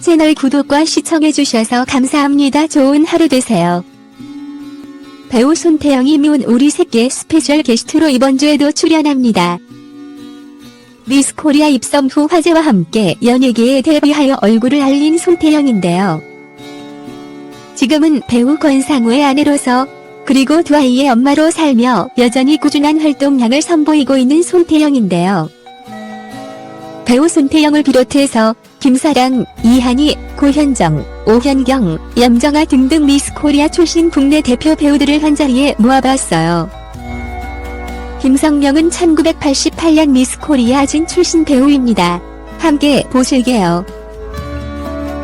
채널 구독과 시청해주셔서 감사합니다. 좋은 하루 되세요. 배우 손태영이 미운 우리 새끼 스페셜 게스트로 이번 주에도 출연합니다. 미스 코리아 입성 후 화제와 함께 연예계에 데뷔하여 얼굴을 알린 손태영인데요. 지금은 배우 권상우의 아내로서 그리고 두 아이의 엄마로 살며 여전히 꾸준한 활동량을 선보이고 있는 손태영인데요. 배우 손태영을 비롯해서 김사랑, 이한희, 고현정, 오현경, 염정아 등등 미스 코리아 출신 국내 대표 배우들을 한 자리에 모아봤어요. 김성령은 1988년 미스 코리아 진 출신 배우입니다. 함께 보실게요.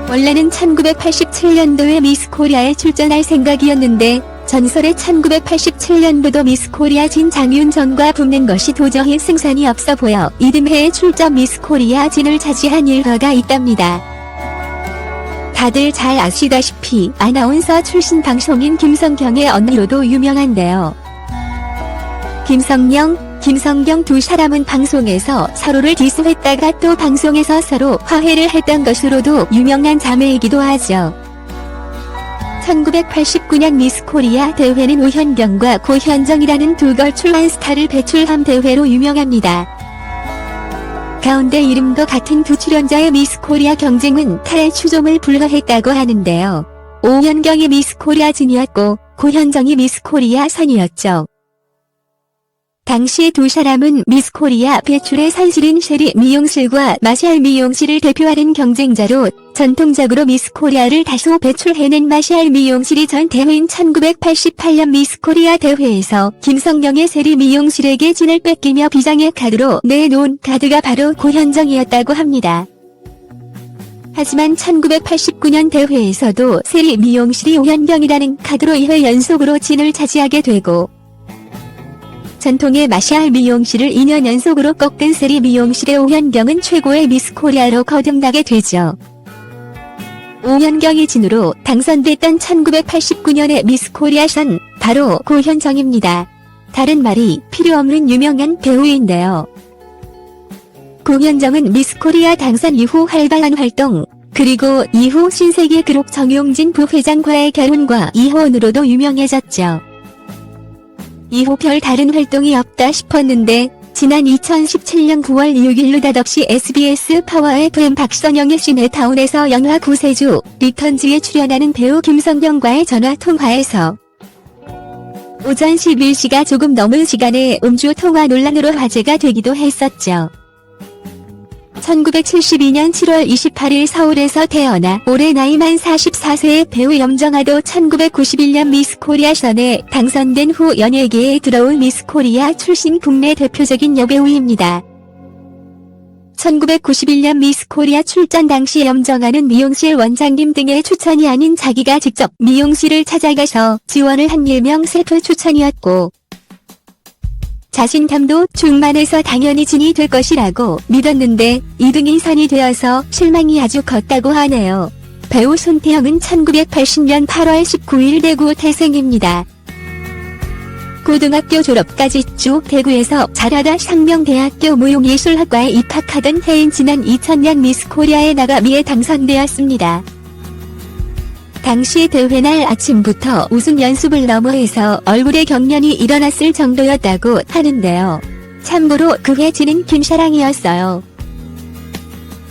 원래는 1987년도에 미스 코리아에 출전할 생각이었는데 전설의 1987년부도 미스 코리아 진 장윤정과 붙는 것이 도저히 승산이 없어 보여 이듬해에 출전 미스 코리아 진을 차지한 일화가 있답니다. 다들 잘 아시다시피 아나운서 출신 방송인 김성경의 언니로도 유명한데요. 김성령, 김성경 두 사람은 방송에서 서로를 디스했다가 또 방송에서 서로 화해를 했던 것으로도 유명한 자매이기도 하죠. 1989년 미스 코리아 대회는 오현경과 고현정이라는 두 걸출한 스타를 배출한 대회로 유명합니다. 가운데 이름도 같은 두 출연자의 미스 코리아 경쟁은 타의 추종을 불허했다고 하는데요. 오현경이 미스 코리아 진이었고 고현정이 미스 코리아 선이었죠. 당시 두 사람은 미스 코리아 배출의 산실인 쉐리 미용실과 마샬 미용실을 대표하는 경쟁자로 전통적으로 미스 코리아를 다소 배출해낸 마샬 미용실이 전 대회인 1988년 미스 코리아 대회에서 김성령의 세리 미용실에게 진을 뺏기며 비장의 카드로 내놓은 카드가 바로 고현정이었다고 합니다. 하지만 1989년 대회에서도 세리 미용실이 오현경이라는 카드로 2회 연속으로 진을 차지하게 되고 전통의 마샬 미용실을 2년 연속으로 꺾은 세리 미용실의 오현경은 최고의 미스 코리아로 거듭나게 되죠. 오현경이 진으로 당선됐던 1989년의 미스 코리아 선 바로 고현정입니다. 다른 말이 필요 없는 유명한 배우인데요. 고현정은 미스 코리아 당선 이후 활발한 활동, 그리고 이후 신세계 그룹 정용진 부회장과의 결혼과 이혼으로도 유명해졌죠. 이후 별 다른 활동이 없다 싶었는데 지난 2017년 9월 6일 느닷없이 SBS 파워 FM 박선영의 시네타운에서 영화 구세주 리턴즈에 출연하는 배우 김성경과의 전화 통화에서 오전 11시가 조금 넘은 시간에 음주 통화 논란으로 화제가 되기도 했었죠. 1972년 7월 28일 서울에서 태어나 올해 나이만 44세의 배우 염정아도 1991년 미스 코리아 선에 당선된 후 연예계에 들어온 미스 코리아 출신 국내 대표적인 여배우입니다. 1991년 미스 코리아 출전 당시 염정아는 미용실 원장님 등의 추천이 아닌 자기가 직접 미용실을 찾아가서 지원을 한 일명 셀프 추천이었고 자신감도 충만해서 당연히 진이 될 것이라고 믿었는데 2등이 선이 되어서 실망이 아주 컸다고 하네요. 배우 손태영은 1980년 8월 19일 대구 태생입니다. 고등학교 졸업까지 쭉 대구에서 자라다 상명대학교 무용예술학과에 입학하던 해인 지난 2000년 미스 코리아에 나가 미에 당선되었습니다. 당시 대회날 아침부터 우승 연습을 너머해서 얼굴에 경련이 일어났을 정도였다고 하는데요. 참고로 그해 지는 김사랑이었어요.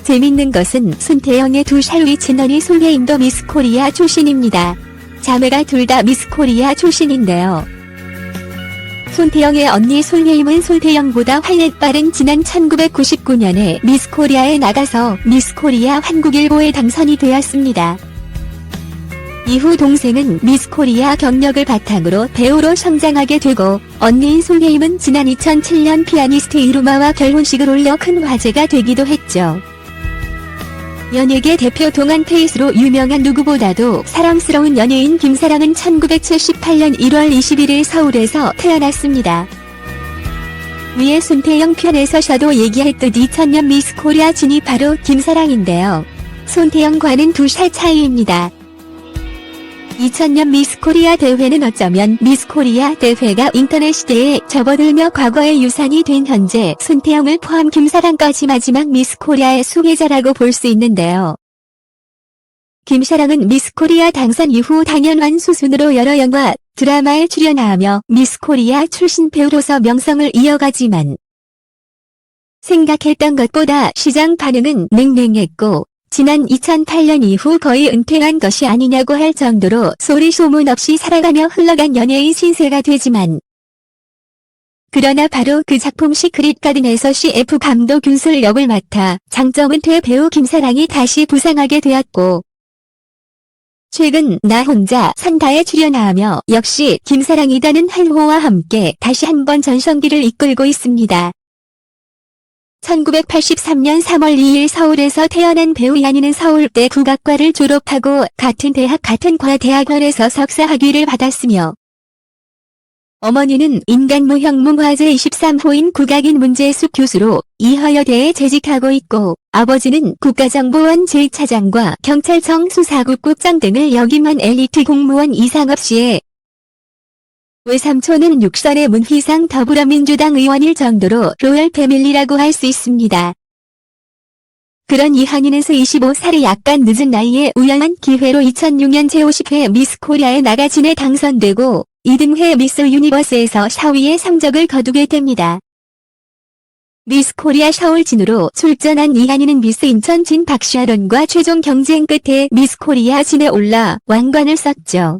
재밌는 것은 손태영의 두 샬위 친언니 솔혜임도 미스 코리아 출신입니다. 자매가 둘 다 미스 코리아 출신인데요. 손태영의 언니 솔혜임은 손태영보다 활약 빠른 지난 1999년에 미스 코리아에 나가서 미스 코리아 한국일보에 당선이 되었습니다. 이후 동생은 미스 코리아 경력을 바탕으로 배우로 성장하게 되고 언니인 솔혜임은 지난 2007년 피아니스트 이루마와 결혼식을 올려 큰 화제가 되기도 했죠. 연예계 대표 동안 페이스로 유명한 누구보다도 사랑스러운 연예인 김사랑은 1978년 1월 21일 서울에서 태어났습니다. 위에 손태영 편에서셔도 얘기했듯 2000년 미스 코리아 진이 바로 김사랑인데요. 손태영과는 두 살 차이입니다. 2000년 미스 코리아 대회는 어쩌면 미스 코리아 대회가 인터넷 시대에 접어들며 과거의 유산이 된 현재 손태영을 포함 김사랑까지 마지막 미스 코리아의 수혜자라고 볼 수 있는데요. 김사랑은 미스코리아 당선 이후 당연한 수순으로 여러 영화, 드라마에 출연하며 미스코리아 출신 배우로서 명성을 이어가지만 생각했던 것보다 시장 반응은 냉랭했고 지난 2008년 이후 거의 은퇴한 것이 아니냐고 할 정도로 소리 소문 없이 살아가며 흘러간 연예인 신세가 되지만 그러나 바로 그 작품 시크릿 가든에서 CF 감독 균술 역을 맡아 장점 은퇴 배우 김사랑이 다시 부상하게 되었고 최근 나 혼자 산다에 출연하며 역시 김사랑이다는 한호와 함께 다시 한번 전성기를 이끌고 있습니다. 1983년 3월 2일 서울에서 태어난 배우 이한이는 서울대 국악과를 졸업하고 같은 대학 같은 과 대학원에서 석사 학위를 받았으며 어머니는 인간무형문화재 23호인 국악인 문재숙 교수로 이화여대에 재직하고 있고 아버지는 국가정보원 제1차장과 경찰청 수사국국장 등을 역임한 엘리트 공무원 이상업 씨의 외삼촌은 육선의 문희상 더불어민주당 의원일 정도로 로열 패밀리라고 할 수 있습니다. 그런 이한이는 25살의 약간 늦은 나이에 우연한 기회로 2006년 제50회 미스 코리아에 나가 진에 당선되고 2등회 미스 유니버스에서 샤위의 성적을 거두게 됩니다. 미스 코리아 서울 진으로 출전한 이한이는 미스 인천 진 박샤론과 최종 경쟁 끝에 미스 코리아 진에 올라 왕관을 썼죠.